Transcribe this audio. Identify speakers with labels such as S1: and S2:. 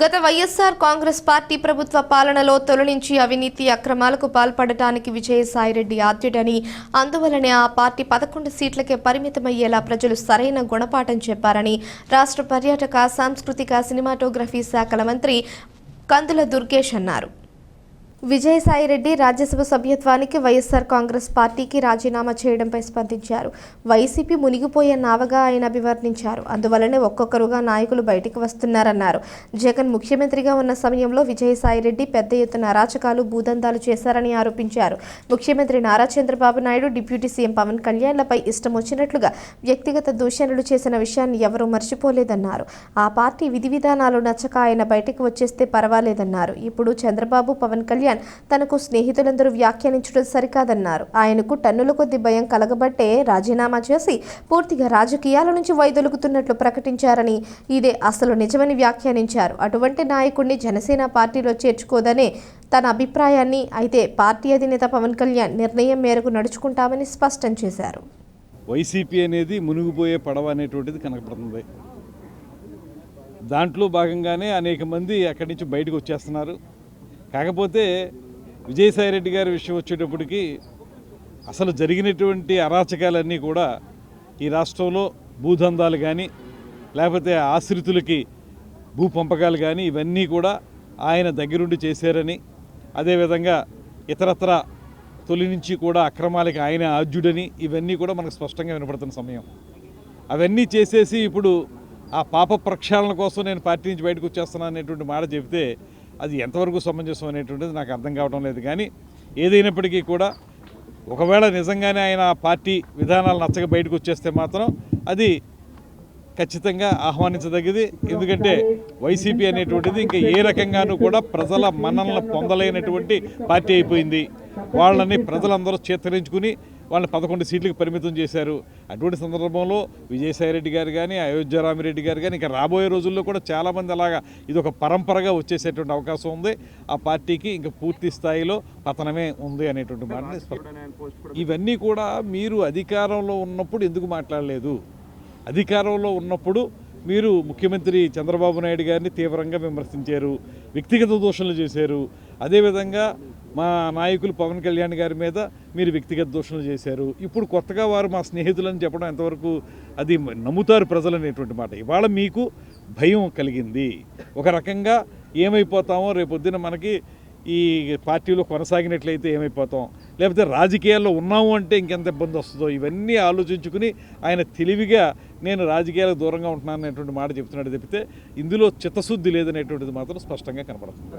S1: గత వైఎస్ఆర్ కాంగ్రెస్ పార్టీ ప్రభుత్వ పాలనలో తొలి నుంచి అవినీతి అక్రమాలకు పాల్పడటానికి విజయసాయిరెడ్డి ఆద్యుడని అందువలనే ఆ పార్టీ పదకొండు సీట్లకే పరిమితమయ్యేలా ప్రజలు సరైన గుణపాఠం చెప్పారని రాష్ట్ర పర్యాటక సాంస్కృతిక సినిమాటోగ్రఫీ శాఖల మంత్రి కందుల దుర్గేష్ అన్నారు. విజయసాయిరెడ్డి రాజ్యసభ సభ్యత్వానికి వైఎస్ఆర్ కాంగ్రెస్ పార్టీకి రాజీనామా చేయడంపై స్పందించారు. వైసీపీ మునిగిపోయే నావగా ఆయన అభివర్ణించారు. అందువలనే ఒక్కొక్కరుగా నాయకులు బయటికి వస్తున్నారన్నారు. జగన్ ముఖ్యమంత్రిగా ఉన్న సమయంలో విజయసాయిరెడ్డి పెద్ద ఎత్తున అరాచకాలు భూదందాలు చేశారని ఆరోపించారు. ముఖ్యమంత్రి నారా చంద్రబాబు నాయుడు డిప్యూటీ సీఎం పవన్ కళ్యాణ్లపై ఇష్టం వచ్చినట్లుగా వ్యక్తిగత దూషణలు చేసిన విషయాన్ని ఎవరూ మర్చిపోలేదన్నారు. ఆ పార్టీ విధి విధానాలు నచ్చక ఆయన బయటకు వచ్చేస్తే పర్వాలేదన్నారు. ఇప్పుడు చంద్రబాబు పవన్ కళ్యాణ్ తనకు స్నేహితులందరూ వ్యాఖ్యానించడం సరికాదన్నారు. ఆయనకు టన్నుల కొద్ది భయం కలగబట్టే రాజీనామా చేసి పూర్తిగా రాజకీయాల నుంచి వైదొలుగుతున్నట్లు ప్రకటించారని ఇదే అసలు నిజమని వ్యాఖ్యానించారు. అటువంటి నాయకుడిని జనసేన పార్టీలో చేర్చుకోదనే తన అభిప్రాయాన్ని అయితే పార్టీ అధినేత పవన్ కళ్యాణ్ నిర్ణయం మేరకు నడుచుకుంటామని స్పష్టం చేశారు.
S2: వైసీపీ అనేది మునిగిపోయే పడవ అనేటువంటిది కనపడుతుంది. దాంట్లో భాగంగానే అనేక మంది అక్కడి నుంచి బయటకు వచ్చేస్తున్నారు. కాకపోతే విజయసాయిరెడ్డి గారి విషయం వచ్చేటప్పటికి అసలు జరిగినటువంటి అరాచకాలన్నీ కూడా ఈ రాష్ట్రంలో భూదందాలు కానీ లేకపోతే ఆశ్రితులకి భూ పంపకాలు కానీ ఇవన్నీ కూడా ఆయన దగ్గరుండి చేశారని అదేవిధంగా ఇతరత్ర తొలి నుంచి కూడా అక్రమాలకి ఆయన ఆద్యుడని ఇవన్నీ కూడా మనకు స్పష్టంగా వినపడుతున్న సమయం. అవన్నీ చేసేసి ఇప్పుడు ఆ పాప ప్రక్షాళన కోసం నేను పార్టీ నుంచి బయటకు వచ్చేస్తున్నాను అనేటువంటి మాట చెబితే అది ఎంతవరకు సమంజసం అనేటువంటిది నాకు అర్థం కావడం లేదు. కానీ ఏదైనప్పటికీ కూడా ఒకవేళ నిజంగానే ఆయన ఆ పార్టీ విధానాలు నచ్చక బయటకు వచ్చేస్తే మాత్రం అది ఖచ్చితంగా ఆహ్వానించదగ్గది ఎందుకంటే వైసీపీ అనేటువంటిది ఇంకా ఏ రకంగానూ కూడా ప్రజల మన్నలను పొందలేనటువంటి పార్టీ అయిపోయింది. వాళ్ళని ప్రజలందరూ చేతరించుకుని వాళ్ళని పదకొండు సీట్లకు పరిమితం చేశారు. అటువంటి సందర్భంలో విజయసాయిరెడ్డి గారు కానీ అయోధ్యరామిరెడ్డి గారు కానీ ఇంకా రాబోయే రోజుల్లో కూడా చాలామంది అలాగా ఇది ఒక పరంపరగా వచ్చేసేటువంటి అవకాశం ఉంది. ఆ పార్టీకి ఇంకా పూర్తి స్థాయిలో పతనమే ఉంది అనేటువంటి మాట. ఇవన్నీ కూడా మీరు అధికారంలో ఉన్నప్పుడు ఎందుకు మాట్లాడలేదు? అధికారంలో ఉన్నప్పుడు మీరు ముఖ్యమంత్రి చంద్రబాబు నాయుడు గారిని తీవ్రంగా విమర్శించారు వ్యక్తిగత దూషణలు చేశారు. అదేవిధంగా మా నాయకులు పవన్ కళ్యాణ్ గారి మీద మీరు వ్యక్తిగత దూషణలు చేశారు. ఇప్పుడు కొత్తగా వారు మా స్నేహితులని చెప్పడం ఎంతవరకు అది నమ్ముతారు ప్రజలు అనేటువంటి మాట. ఇవాళ మీకు భయం కలిగింది. ఒక రకంగా ఏమైపోతామో రేపొద్దున మనకి ఈ పార్టీలో కొనసాగినట్లయితే ఏమైపోతాం. లేకపోతే రాజకీయాల్లో ఉన్నాము అంటే ఇంకెంత ఇబ్బంది వస్తుందో ఇవన్నీ ఆలోచించుకుని ఆయన తెలివిగా నేను రాజకీయాలకు దూరంగా ఉంటున్నాను అనేటువంటి మాట చెప్తున్నాడు చెప్తే ఇందులో చిత్తశుద్ధి లేదనేటువంటిది మాత్రం స్పష్టంగా కనపడుతుంది.